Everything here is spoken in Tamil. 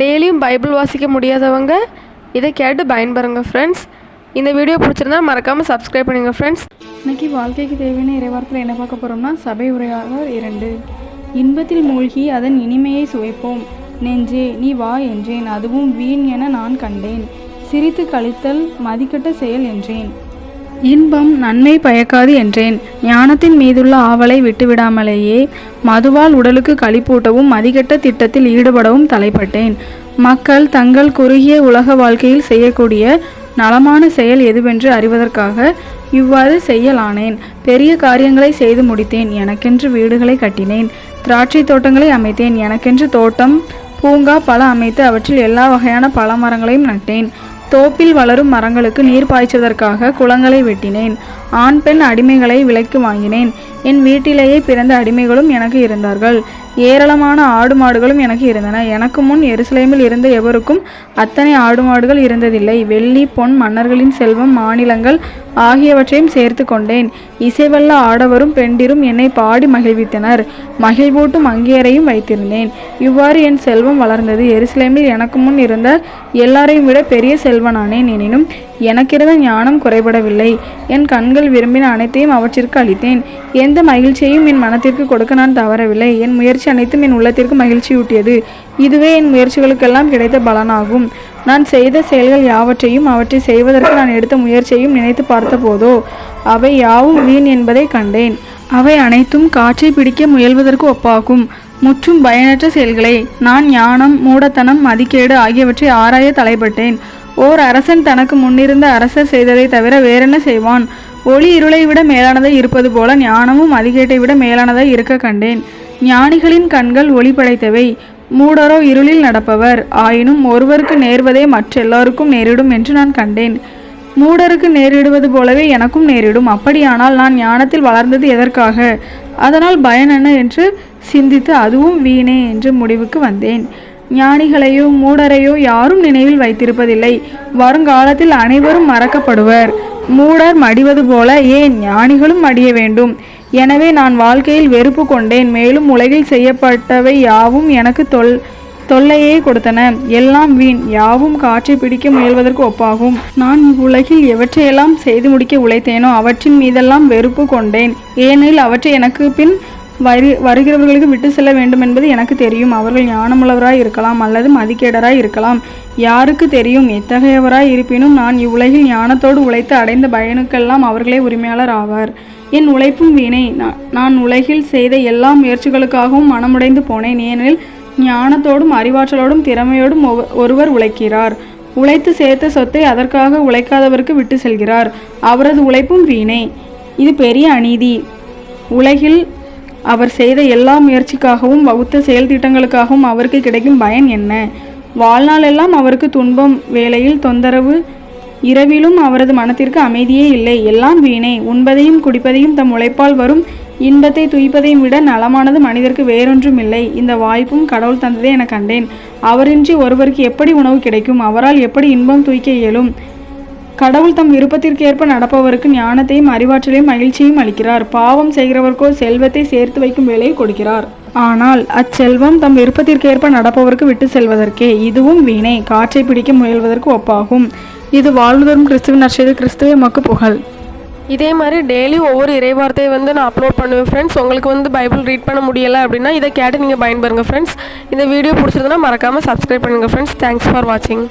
டெய்லியும் பைபிள் வாசிக்க முடியாதவங்க இதை கேட்டு பயன்பெறுங்க ஃப்ரெண்ட்ஸ் இந்த வீடியோ பிடிச்சிருந்தா மறக்காமல் சப்ஸ்கிரைப் பண்ணுங்கள் ஃப்ரெண்ட்ஸ் இன்னைக்கு வாழ்க்கைக்கு தேவையான இறைவாரத்தில் என்ன பார்க்க போகிறோம்னா சபை உரையாளர் இரண்டு. இன்பத்தில் மூழ்கி அதன் இனிமையை சுவைப்போம். நெஞ்சே நீ வா என்றேன் அதுவும் வீண் என நான் கண்டேன். சிரித்து கழித்தல் மதிக்கட்ட செயல் என்றேன். இன்பம் நன்மை பயக்காது என்றேன். ஞானத்தின் மீதுள்ள ஆவலை விட்டுவிடாமலேயே மதுவால் உடலுக்கு களிப்பூட்டவும் மதிகட்ட திட்டத்தில் ஈடுபடவும் தலைப்பட்டேன். மக்கள் தங்கள் குறுகிய உலக வாழ்க்கையில் செய்யக்கூடிய நலமான செயல் எதுவென்று அறிவதற்காக இவ்வாறு செய்யலானேன். பெரிய காரியங்களை செய்து முடித்தேன். எனக்கென்று வீடுகளை கட்டினேன். திராட்சை தோட்டங்களை அமைத்தேன். எனக்கென்று தோட்டம் பூங்கா பல அமைத்து அவற்றில் எல்லா வகையான பல மரங்களையும் நட்டேன். தோப்பில் வளரும் மரங்களுக்கு நீர் பாய்ச்சுவதற்காக குளங்களை வெட்டினேன். ஆண் பெண் அடிமைகளை விலைக்கு வாங்கினேன். என் வீட்டிலேயே பிறந்த அடிமைகளும் எனக்கு இருந்தார்கள். ஏராளமான ஆடு மாடுகளும் எனக்கு இருந்தன. எனக்கு முன் எருசலேமில் இருந்த எவருக்கும் அத்தனை ஆடு மாடுகள் இருந்ததில்லை. வெள்ளி பொன் மன்னர்களின் செல்வம் மாநிலங்கள் ஆகியவற்றையும் சேர்த்து கொண்டேன். இசைவல்ல ஆடவரும் பெண்டிரும் என்னை பாடி மகிழ்வித்தனர். மகிழ்வூட்டும் அங்கேயரையும் வைத்திருந்தேன். இவ்வாறு என் செல்வம் வளர்ந்தது. எருசலேமில் எனக்கு முன் இருந்த எல்லாரையும் விட பெரிய செல்வனானேன். எனினும் எனக்கிருந்த ஞானம் குறைபடவில்லை. என் கண்கள் விரும்பின அனைத்தையும் அவற்றிற்கு அளித்தேன். எந்த மகிழ்ச்சியையும் என் மனத்திற்கு கொடுக்க நான் தவறவில்லை. என் முயற்சி அனைத்தும் என் உள்ளத்திற்கு மகிழ்ச்சியூட்டியது. இதுவே என் முயற்சிகளுக்கெல்லாம் கிடைத்த பலனாகும். நான் செய்த செயல்கள் யாவற்றையும் அவற்றை செய்வதற்கு நான் எடுத்த முயற்சியையும் நினைத்து பார்த்தபோதோ அவை யாவும் வீண் என்பதை கண்டேன். அவை அனைத்தும் காற்றை பிடிக்க முயல்வதற்கு ஒப்பாகும். முற்றும் பயனற்ற செயல்களை நான் ஞானம் மூடத்தனம் மதிக்கேடு ஆகியவற்றை ஆராய தலைப்பட்டேன். ஓர் அரசன் தனக்கு முன்னிருந்த அரசர் செய்ததை தவிர வேறென்ன செய்வான்? ஒளி இருளை விட மேலானதை இருப்பது போல ஞானமும் அதிகேட்டை விட மேலானதை இருக்க கண்டேன். ஞானிகளின் கண்கள் ஒளி படைத்தவை. மூடரோ இருளில் நடப்பவர். ஆயினும் ஒருவருக்கு நேர்வதே மற்றெல்லோருக்கும் நேரிடும் என்று நான் கண்டேன். மூடருக்கு நேரிடுவது போலவே எனக்கும் நேரிடும். அப்படியானால் நான் ஞானத்தில் வளர்ந்தது எதற்காக? அதனால் பயன் என்ன என்று சிந்தித்து அதுவும் வீணே என்று முடிவுக்கு வந்தேன். ஞானிகளையோ மூடரையோ யாரும் நினைவில் வைத்திருப்பதில்லை. வருங்காலத்தில் அனைவரும் மறக்கப்படுவர். மூடர் மடிவது போல ஏன் ஞானிகளும் மடிய வேண்டும்? எனவே நான் வாழ்க்கையில் வெறுப்பு கொண்டேன். மேலும் உலகில் செய்யப்பட்டவை யாவும் எனக்கு தொல் தொல்லையே கொடுத்தன. எல்லாம் வீண். யாவும் காற்றை பிடிக்க முயல்வதற்கு ஒப்பாகும். நான் இவ்வுலகில் எவற்றையெல்லாம் செய்து முடிக்க உழைத்தேனோ அவற்றின் மீதெல்லாம் வெறுப்பு கொண்டேன். ஏனெனில் அவற்றை எனக்கு பின் வரு வருகிறவர்களுக்கு விட்டு செல்ல வேண்டும் என்பது எனக்கு தெரியும். அவர்கள் ஞானமுள்ளவராய் இருக்கலாம் அல்லது மதிக்கேடராய் இருக்கலாம். யாருக்கு தெரியும்? எத்தகையவராய் இருப்பினும் நான் இவ்வுலகில் ஞானத்தோடு உழைத்து அடைந்த பயனுக்கெல்லாம் அவர்களே உரிமையாளர் ஆவார். என் உழைப்பும் வீணை. நான் உலகில் செய்த எல்லா முயற்சிகளுக்காகவும் மனமுடைந்து போனேன். ஏனெனில் ஞானத்தோடும் அறிவாற்றலோடும் திறமையோடும் ஒருவர் உழைக்கிறார். உழைத்து சேர்த்த சொத்தை அதற்காக உழைக்காதவருக்கு விட்டு செல்கிறார். அவரது உழைப்பும் வீணை. இது பெரிய அநீதி. உலகில் அவர் செய்த எல்லா முயற்சிக்காகவும் வகுத்த செயல் திட்டங்களுக்காகவும் அவருக்கு கிடைக்கும் பயன் என்ன? வாழ்நாளெல்லாம் அவருக்கு துன்பம் வேலையில் தொந்தரவு இரவிலும் அவரது மனத்திற்கு அமைதியே இல்லை. எல்லாம் வீணே. உண்பதையும் குடிப்பதையும் தம் உழைப்பால் வரும் இன்பத்தை துய்ப்பதையும் விட நலமானது மனிதருக்கு வேறொன்றும் இல்லை இந்த வாய்ப்பும் கடவுள் தந்ததே என கண்டேன். அவரின்றி ஒருவருக்கு எப்படி உணவு கிடைக்கும்? அவரால் எப்படி இன்பம் தூய்க்க இயலும்? கடவுள் தம் விருப்பத்திற்கு ஏற்ப நடப்பவருக்கு ஞானத்தையும் அறிவாற்றலையும் மகிழ்ச்சியும் அளிக்கிறார். பாவம் செய்கிறவர்க்கோ செல்வத்தை சேர்த்து வைக்கும் வேலையை கொடுக்கிறார். ஆனால் அச்செல்வம் தம் விருப்பத்திற்கேற்ப நடப்பவருக்கு விட்டு செல்வதற்கே இதுவும் வீணை. காற்றை பிடிக்க முயல்வதற்கு ஒப்பாகும். இது வாழ்வதரும் கிறிஸ்துவின் நற்செய்து கிறிஸ்துவ மக்கு புகழ். இதே மாதிரி டெய்லி ஒவ்வொரு இறைவார்த்தையை வந்து நான் அப்லோட் பண்ணுவேன் ஃப்ரெண்ட்ஸ் உங்களுக்கு வந்து பைபிள் ரீட் பண்ண முடியலை அப்படின்னா இதை கேட்டு நீங்கள் பயன்பெறுங்க ஃப்ரெண்ட்ஸ் இந்த வீடியோ பிடிச்சிருந்தனா மறக்காமல் சப்ஸ்கிரைப் பண்ணுங்கள் ஃப்ரெண்ட்ஸ் தேங்க்ஸ் ஃபார் வாட்சிங்